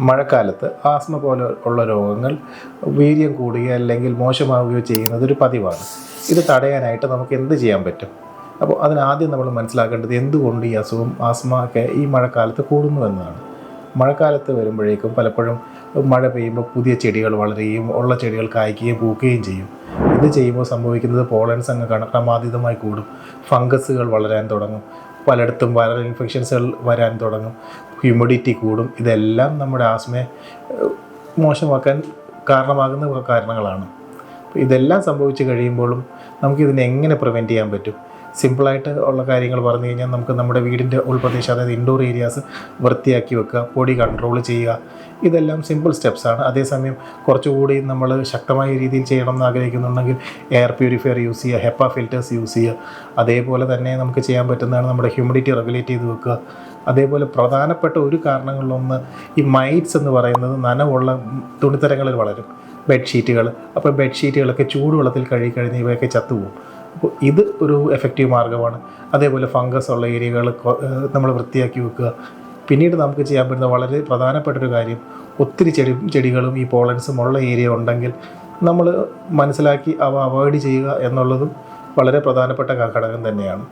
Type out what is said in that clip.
മഴക്കാലത്ത് ആസ്മ പോലെ ഉള്ള രോഗങ്ങൾ വീര്യം കൂടുകയോ അല്ലെങ്കിൽ മോശമാവുകയോ ചെയ്യുന്നത് ഒരു പതിവാണ്. ഇത് തടയാനായിട്ട് നമുക്ക് എന്ത് ചെയ്യാൻ പറ്റും? അപ്പോൾ അതിനാദ്യം നമ്മൾ മനസ്സിലാക്കേണ്ടത് എന്തുകൊണ്ട് ഈ അസുഖം ആസ്മ ഒക്കെ ഈ മഴക്കാലത്ത് കൂടുന്നു എന്നതാണ്. മഴക്കാലത്ത് വരുമ്പോഴേക്കും പലപ്പോഴും മഴ പെയ്യുമ്പോൾ പുതിയ ചെടികൾ വളരുകയും ഉള്ള ചെടികൾ കായ്ക്കുകയും പൂക്കുകയും ചെയ്യും. ഇത് ചെയ്യുമ്പോൾ സംഭവിക്കുന്നത് പോളൻസ് അങ്ങ് ക്രമാതീതമായി കൂടും. ഫംഗസുകൾ വളരാൻ തുടങ്ങും. പലയിടത്തും വൈറൽ ഇൻഫെക്ഷൻസുകൾ വരാൻ തുടങ്ങും. ഹ്യൂമിഡിറ്റി കൂടും. ഇതെല്ലാം നമ്മുടെ ആസ്മയെ മോശമാക്കാൻ കാരണമാകുന്ന കാരണങ്ങളാണ്. ഇതെല്ലാം സംഭവിച്ചു കഴിയുമ്പോഴും നമുക്കിതിനെ എങ്ങനെ പ്രിവെന്റ് ചെയ്യാൻ പറ്റും? സിമ്പിളായിട്ട് ഉള്ള കാര്യങ്ങൾ പറഞ്ഞു കഴിഞ്ഞാൽ നമുക്ക് നമ്മുടെ വീടിന്റെ ഉൾപ്രദേശം അതായത് ഇൻഡോർ ഏരിയാസ് വൃത്തിയാക്കി വെക്കുക പൊടി കൺട്രോൾ ചെയ്യുക. ഇതെല്ലാം സിമ്പിൾ സ്റ്റെപ്സാണ് അതേസമയം കുറച്ചുകൂടി നമ്മൾ ശക്തമായ രീതിയിൽ ചെയ്യണം എന്ന് ആഗ്രഹിക്കുന്നുണ്ടെങ്കിൽ എയർ പ്യൂരിഫയർ യൂസ് ചെയ്യുക ഹെപ്പ ഫിൽറ്റേഴ്സ് യൂസ് ചെയ്യുക. അതേപോലെ തന്നെ നമുക്ക് ചെയ്യാൻ പറ്റുന്നതാണ് നമ്മുടെ ഹ്യൂമിഡിറ്റി റെഗുലേറ്റ് ചെയ്ത് വെക്കുക. അതേപോലെ പ്രധാനപ്പെട്ട ഒരു കാരണങ്ങളിലൊന്ന് ഈ മൈറ്റ്സ് എന്ന് പറയുന്നത് നനവുള്ള തുണിത്തരങ്ങളിൽ വളരും. ബെഡ്ഷീറ്റുകൾ അപ്പോൾ ബെഡ്ഷീറ്റുകളൊക്കെ ചൂടുവെള്ളത്തിൽ കഴുകി കഴിഞ്ഞ് ഇവയൊക്കെ ചത്തുപോകും. ഇത് ഒരു എഫക്റ്റീവ് മാർഗമാണ്. അതേപോലെ ഫംഗസ് ഉള്ള ഏരിയകൾ നമ്മൾ വൃത്തിയാക്കി വെക്കുക. പിന്നീട് നമുക്ക് ചെയ്യാൻ പറ്റുന്ന വളരെ പ്രധാനപ്പെട്ട ഒരു കാര്യം ഒത്തിരി ചെടി ചെടികളും ഈ പോളൻസും ഉള്ള ഏരിയ ഉണ്ടെങ്കിൽ നമ്മൾ മനസ്സിലാക്കി അവ അവോയ്ഡ് ചെയ്യുക എന്നുള്ളതും വളരെ പ്രധാനപ്പെട്ട ഘടകം തന്നെയാണ്.